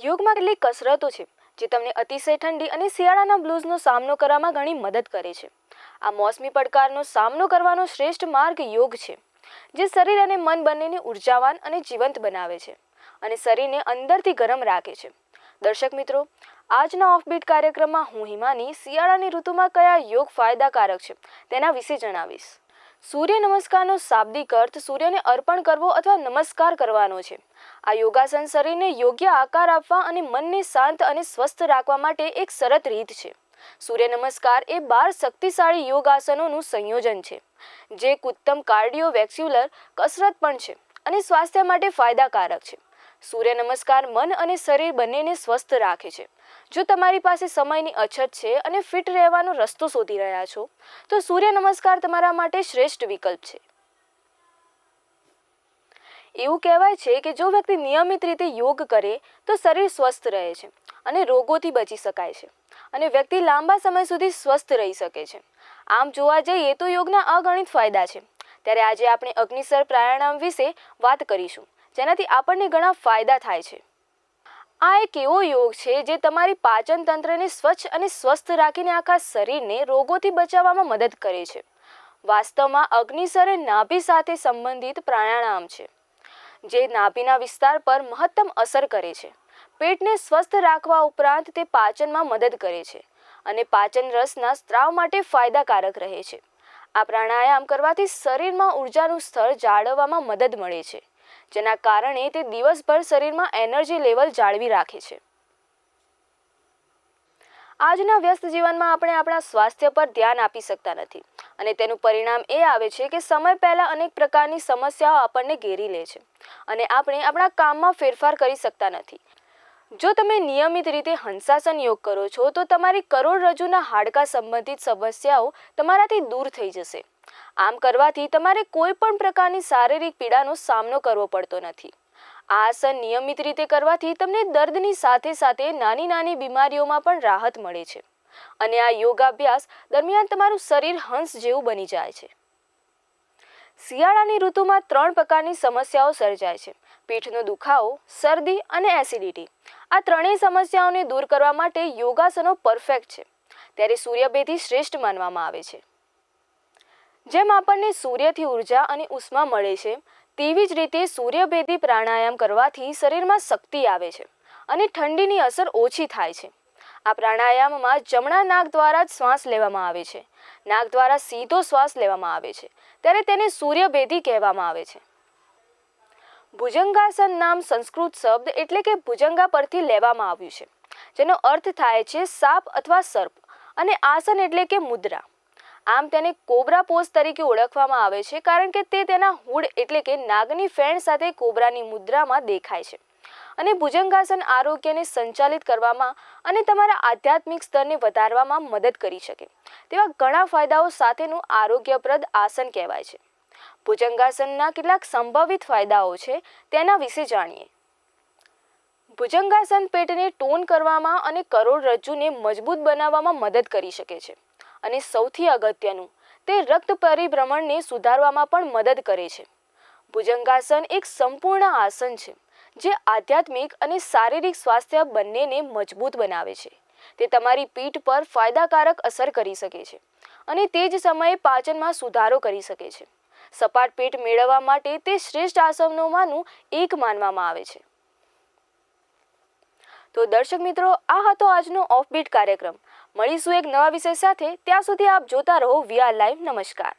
યોગમાં કેટલીક કસરતો છે, જે તમને અતિશય ઠંડી અને શિયાળાના બ્લૂઝનો સામનો કરવામાં ઘણી મદદ કરે છે. આ મોસમી પડકારનો સામનો કરવાનો શ્રેષ્ઠ માર્ગ યોગ છે, જે શરીર અને મન બંનેને ઉર્જાવાન અને જીવંત બનાવે છે અને શરીરને અંદરથી ગરમ રાખે છે. દર્શક મિત્રો, આજના ઓફબીટ કાર્યક્રમમાં હું હિમાની, શિયાળાની ઋતુમાં કયા યોગ ફાયદાકારક છે તેના વિશે જણાવીશ. સૂર્ય નમસ્કારનો શાબ્દિક અર્થ સૂર્યને અર્પણ કરવો અથવા નમસ્કાર કરવાનો છે. આ યોગાસન શરીરને યોગ્ય આકાર આપવા અને મનને શાંત અને સ્વસ્થ રાખવા માટે એક સરત રીત છે. સૂર્ય નમસ્કાર એ બાર શક્તિશાળી યોગાસનોનું સંયોજન છે, જે ઉત્તમ કાર્ડિયો વેક્સ્યુલર કસરત પણ છે અને સ્વાસ્થ્ય માટે ફાયદાકારક છે. સૂર્ય નમસ્કાર, મન અને શરીર બંનેને સ્વસ્થ રાખે છે. જો તમારી પાસે સમયની અછત છે અને ફિટ રહેવાનો રસ્તો શોધી રહ્યા છો, તો સૂર્ય નમસ્કાર તમારા માટે શ્રેષ્ઠ વિકલ્પ છે. એવું કહેવાય છે કે જો વ્યક્તિ નિયમિત રીતે યોગ કરે, તો શરીર સ્વસ્થ રહે છે અને રોગોથી બચી શકાય છે અને વ્યક્તિ લાંબા સમય સુધી સ્વસ્થ રહી શકે છે. આમ જોવા જઈએ તો યોગના અગણિત ફાયદા છે. ત્યારે આજે આપણે અગ્નિસર પ્રાણાયામ વિશે વાત કરીશું. જેનાથી આપણને ઘણા ફાયદા થાય છે. આ એક એવો યોગ છે જે તમારી પાચન તંત્રને સ્વચ્છ અને સ્વસ્થ રાખીને આખા શરીરને રોગોથી બચાવવામાં મદદ કરે છે. વાસ્તવમાં અગ્નિસર એ નાભી સાથે સંબંધિત પ્રાણાયામ છે, જે નાભીના વિસ્તાર પર મહત્તમ અસર કરે છે. પેટને સ્વસ્થ રાખવા ઉપરાંત તે પાચનમાં મદદ કરે છે અને પાચન રસના સ્ત્રાવ માટે ફાયદાકારક રહે છે. આ પ્રાણાયામ કરવાથી શરીરમાં ઉર્જાનું સ્તર જાળવવામાં મદદ મળે છે. જેના કારણે તે દિવસભર શરીરમાં એનર્જી લેવલ જાળવી રાખે છે. આજના વ્યસ્ત જીવનમાં આપણે આપણા સ્વાસ્થ્ય પર ધ્યાન આપી શકતા નથી અને તેનું પરિણામ એ આવે છે કે સમય પહેલાં અનેક પ્રકારની સમસ્યાઓ આપણને ઘેરી લે છે અને આપણે આપણા કામમાં ફેરફાર કરી શકતા નથી. જો તમે નિયમિત રીતે હંસાસન યોગ કરો છો, તો તમારી કરોડરજ્જુના હાડકા સંબંધિત સમસ્યાઓ તમારાથી દૂર થઈ જશે. આમ કરવાથી તમારે કોઈ પણ પ્રકારની શારીરિક પીડાનો સામનો કરવો પડતો નથી. આ આસન નિયમિત રીતે કરવાથી તમને દર્દની સાથે સાથે નાની નાની બીમારીઓમાં પણ રાહત મળે છે. અને આ યોગાભ્યાસ દરમિયાન તમારું શરીર હંસ જેવું બની જાય છે. શિયાળાની ઋતુમાં ત્રણ પ્રકારની સમસ્યાઓ સર્જાય છે. પીઠનો દુખાવો, શરદી અને એસિડિટી. આ ત્રણેય સમસ્યાઓને દૂર કરવા માટે યોગાસનો પરફેક્ટ છે. ત્યારે સૂર્યભેદી શ્રેષ્ઠ માનવામાં આવે છે. જેમ આપણને સૂર્યથી ઊર્જા અને ઉષ્મા મળે છે, તેવી જ રીતે સૂર્યભેદી પ્રાણાયામ કરવાથી શરીરમાં શક્તિ આવે છે અને ઠંડીની અસર ઓછી થાય છે. આ પ્રાણાયામમાં જમણા નાક દ્વારા જ શ્વાસ લેવામાં આવે છે. નાક દ્વારા સીધો શ્વાસ લેવામાં આવે છે. ત્યારે તેને સૂર્યભેદી કહેવામાં આવે છે. ભુજંગાસન નામ સંસ્કૃત શબ્દ એટલે કે ભુજંગા પરથી લેવામાં આવ્યું છે, જેનો અર્થ થાય છે સાપ અથવા સર્પ અને આસન એટલે કે મુદ્રા. આમ તેને કોબરા પોઝ તરીકે ઓળખવામાં આવે છે, કારણ કે તે તેના હૂડ એટલે કે નાગની ફેણ સાથે કોબરાની મુદ્રામાં દેખાય છે. અને ભુજંગાસન આરોગ્યને સંચાલિત કરવામાં અને તમારા આધ્યાત્મિક સ્તરને વધારવામાં મદદ કરી શકે. તેવા ઘણા ફાયદાઓ સાથેનું આરોગ્યપ્રદ આસન કહેવાય છે. ભુજંગાસનના કેટલાક સંભવિત ફાયદાઓ છે, તેના વિશે જાણીએ. ભુજંગાસન પેટને ટોન કરવામાં અને કરોડરજ્જુને મજબૂત બનાવવામાં મદદ કરી શકે છે. અને સૌથી અગત્યનું, તે રક્ત પરિભ્રમણને સુધારવામાં પણ મદદ કરે છે. ભુજંગાસન એક સંપૂર્ણ આસન છે, જે આધ્યાત્મિક અને શારીરિક સ્વાસ્થ્ય બંનેને મજબૂત બનાવે છે. તે તમારી પીઠ પર ફાયદાકારક અસર કરી શકે છે અને તે જ સમયે પાચનમાં સુધારો કરી શકે છે. સપાટ પેટ મેળવવા માટે તે શ્રેષ્ઠ આસનોમાંનું એક માનવામાં આવે છે. તો દર્શક મિત્રો, આ હતો આજનો ઓફબીટ કાર્યક્રમ. મળીશું એક નવા વિષય સાથે. ત્યાં સુધી આપ જોતા રહો વીઆર લાઈવ. નમસ્કાર.